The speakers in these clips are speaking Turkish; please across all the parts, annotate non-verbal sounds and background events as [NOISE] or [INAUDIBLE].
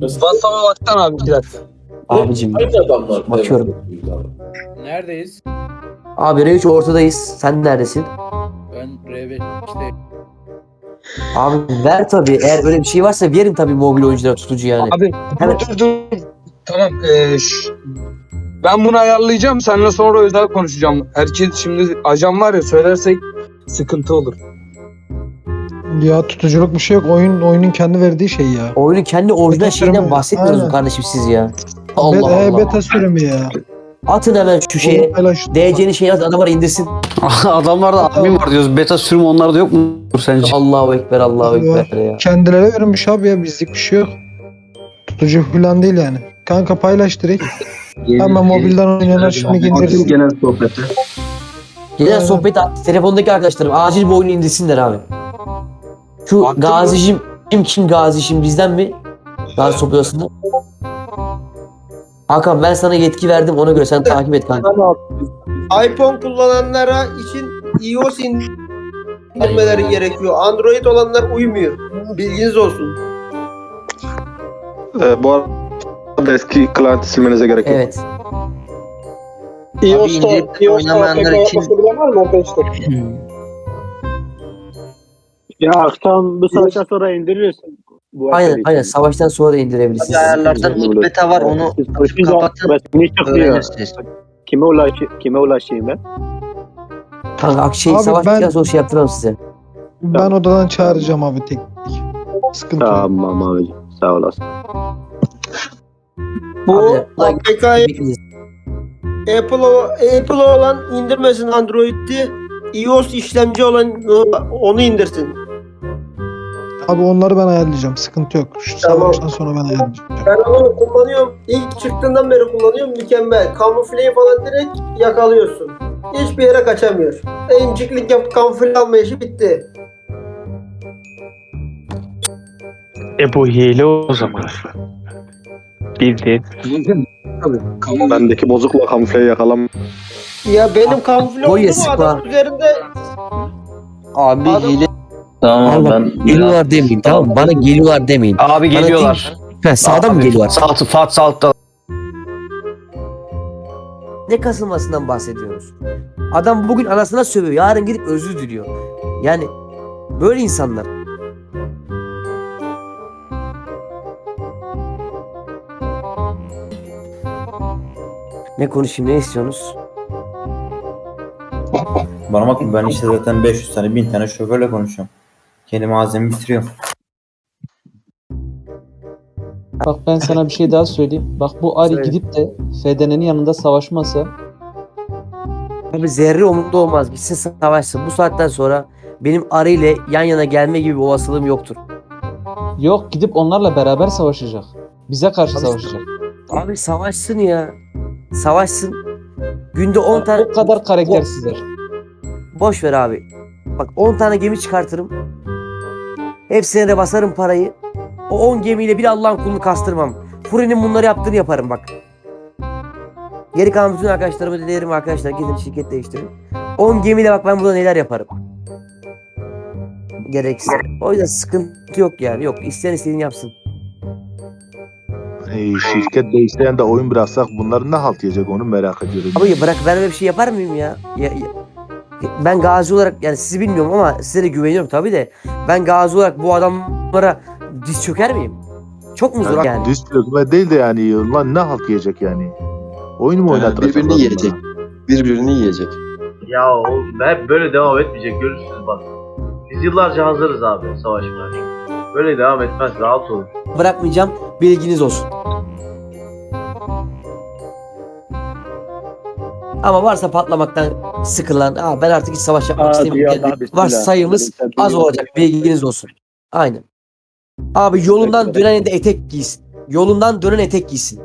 WhatsApp'a baksana abi bir dakika. Abicim Aynı adamlar. Bakıyorum. Neredeyiz? Abi R3 ortadayız. Sen neredesin? Ben R5 işte Abi ver tabii. Eğer öyle bir şey varsa verin tabii mobil oyunculara tutucu yani. Abi Evet. dur dur. Tamam. eee, ş- ben bunu ayarlayacağım. Seninle sonra özel konuşacağım. Herkes şimdi ajan var ya söylersek sıkıntı olur. Ya tutuculuk bir şey yok. Oyun oyunun kendi verdiği şey ya. Oyunun kendi orijinal Beta şeyinden sürümü. bahsetmiyorsunuz Aynen. kardeşim siz ya. Allah Be- e, Allah. beta sürümü ya. Atın hemen şu şeye. Onu DC'nin şeyi at adamlar indirsin. [LAUGHS] Adamlarda admin var diyoruz. Beta sürümü onlarda yok mu sence? Allahu Ekber Allahu Ekber ya. Kendileri vermiş abi ya bizlik bir şey yok. Tutucu falan değil yani. Kanka paylaş direkt. Hemen mobilden oynayanlar şimdi indirsin. genel sohbeti. Gelen Aynen. sohbet at. Telefondaki arkadaşlarım acil bu oyunu indirsinler abi. Şu Baktın Gazi'cim kim kim Gazi'cim bizden mi? Gazi sohbet odasında. Hakan ben sana yetki verdim ona göre sen takip et kanka. iPhone kullananlara için iOS indirmeleri gerekiyor. Android olanlar uymuyor. Bilginiz olsun. Ee, bu arada eski client'i silmenize gerek yok. Evet. iOS'ta, oynamayanlar için Ya akşam bu saatten sonra indirirsin. Bu Aynen aynen savaştan sonra da indirebilirsiniz. ayarlardan ilk beta var onu Siz kapatın resmi çıkıyor. Kime, ulaş kime ulaşayım ben? Kanka Akşehir Abi savaş ben- biraz sonra şey yaptıralım size. Ben odadan çağıracağım abi tek tek. Sıkıntı yok. Tamam abi. Sağ olasın. Bu Abi, APK'yı Bekleyiniz. Apple, o- Apple olan indirmesin Android'i. iOS işlemci olan onu indirsin. Abi onları ben ayarlayacağım. Sıkıntı yok. Şu Tamam. savaştan sonra ben ayarlayacağım. Ben onu kullanıyorum. İlk çıktığından beri kullanıyorum. Mükemmel. Kamufleyi falan direkt yakalıyorsun. Hiçbir yere kaçamıyor. Enciklik yap kamufle alma işi bitti. E bu hile o zaman. Bildiğin. Tabii. Bendeki bozukla kamufleyi yakalam. Ya benim kamufle Boy olduğum sıkma. adam üzerinde Abi Adam- hile Tamam Allah, ben Geliyorlar demeyin tamam mı? Bana geliyorlar demeyin. Abi Bana geliyorlar. Ha, sağda mı geliyorlar? Sağ, Fat Salt'ta. Ne kasılmasından bahsediyoruz? Adam bugün anasına sövüyor. Yarın gidip özür diliyor. Yani böyle insanlar. Ne konuşayım ne istiyorsunuz? Bana bakın ben işte zaten 500 tane 1000 tane şoförle konuşuyorum. Kendi malzememi bitiriyorum. Bak ben sana bir şey daha söyleyeyim. Bak bu Ari Söyle. gidip de FDN'nin yanında savaşmasa Abi zerre umurumda olmaz. Gitsin savaşsın. Bu saatten sonra benim Arı ile yan yana gelme gibi bir olasılığım yoktur. yok gidip onlarla beraber savaşacak. Bize karşı Abi- savaşacak. Abi savaşsın ya. Savaşsın. Günde 10 tane... O kadar karaktersizler. Boş ver abi. Bak 10 tane gemi çıkartırım. Hepsine de basarım parayı. O 10 gemiyle bir Allah'ın kulunu kastırmam. Furi'nin bunları yaptığını yaparım bak. Geri kalan bütün arkadaşlarıma da derim arkadaşlar gidin şirket değiştirin. 10 gemiyle bak ben burada neler yaparım. Gerekirse. O yüzden sıkıntı yok yani. Yok isteyen istediğini yapsın. şirket değiştiren de oyun bıraksak bunlar ne halt yiyecek onu merak ediyorum. Abi bırak ben öyle bir şey yapar mıyım ya? ya, ya- ben gazi olarak yani sizi bilmiyorum ama size de güveniyorum tabii de ben gazi olarak bu adamlara diz çöker miyim? Çok mu zor yani? Diz çökme değil de yani lan ne halt yiyecek yani. Oyun mu oynatacak? birbirini adamlara? yiyecek. birbirini yiyecek. Ya o hep böyle devam etmeyecek görürsünüz bak. Biz yıllarca hazırız abi savaşmaya. Böyle devam etmez rahat olun. Bırakmayacağım bilginiz olsun. Ama varsa patlamaktan sıkılan, Aa, ben artık hiç savaş yapmak istemiyorum. diyen Var sayımız az olacak bilginiz olsun. Aynen. Abi yolundan dönen de etek giysin. Yolundan dönen etek giysin.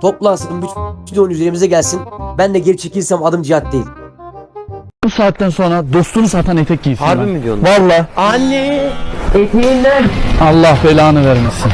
Toplansın bütün oyun üzerimize gelsin. Ben de geri çekilsem adım cihat değil. Bu saatten sonra dostunu satan etek giysin. Harbi mi diyorsun? Valla. Anne! Eteğinden! Allah belanı vermesin.